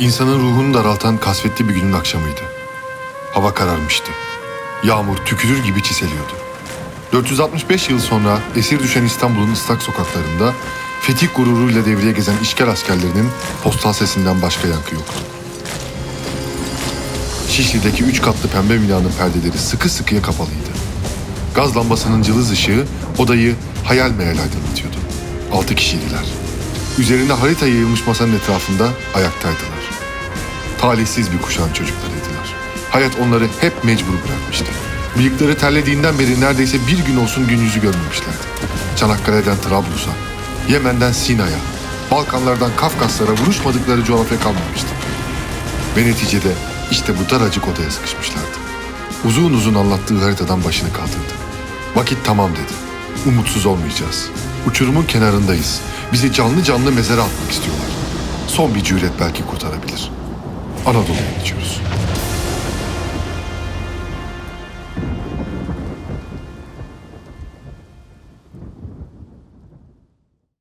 İnsanın ruhunu daraltan kasvetli bir günün akşamıydı. Hava kararmıştı. Yağmur tükürür gibi çiseliyordu. 465 yıl sonra esir düşen İstanbul'un ıslak sokaklarında fetih gururuyla devreye gezen işgal askerlerinin postal sesinden başka yankı yoktu. Şişli'deki üç katlı pembe binanın perdeleri sıkı sıkıya kapalıydı. Gaz lambasının cılız ışığı odayı hayal meyal aydınlatıyordu. Altı kişiydiler. Üzerinde harita yayılmış masanın etrafında ayaktaydılar. Talihsiz bir kuşağın çocuklarıydılar. Hayat onları hep mecbur bırakmıştı. Bıyıkları terlediğinden beri neredeyse bir gün olsun gün yüzü görmemişlerdi. Çanakkale'den Trablus'a, Yemen'den Sina'ya, Balkanlardan Kafkaslara vuruşmadıkları coğrafya kalmamıştı. Ve neticede işte bu daracık odaya sıkışmışlardı. Uzun uzun anlattığı haritadan başını kaldırdı. Vakit tamam dedi. Umutsuz olmayacağız. Uçurumun kenarındayız. Bizi canlı canlı mezara atmak istiyorlar. Son bir cüret belki kurtarabilir. Anadolu'ya geçiyoruz.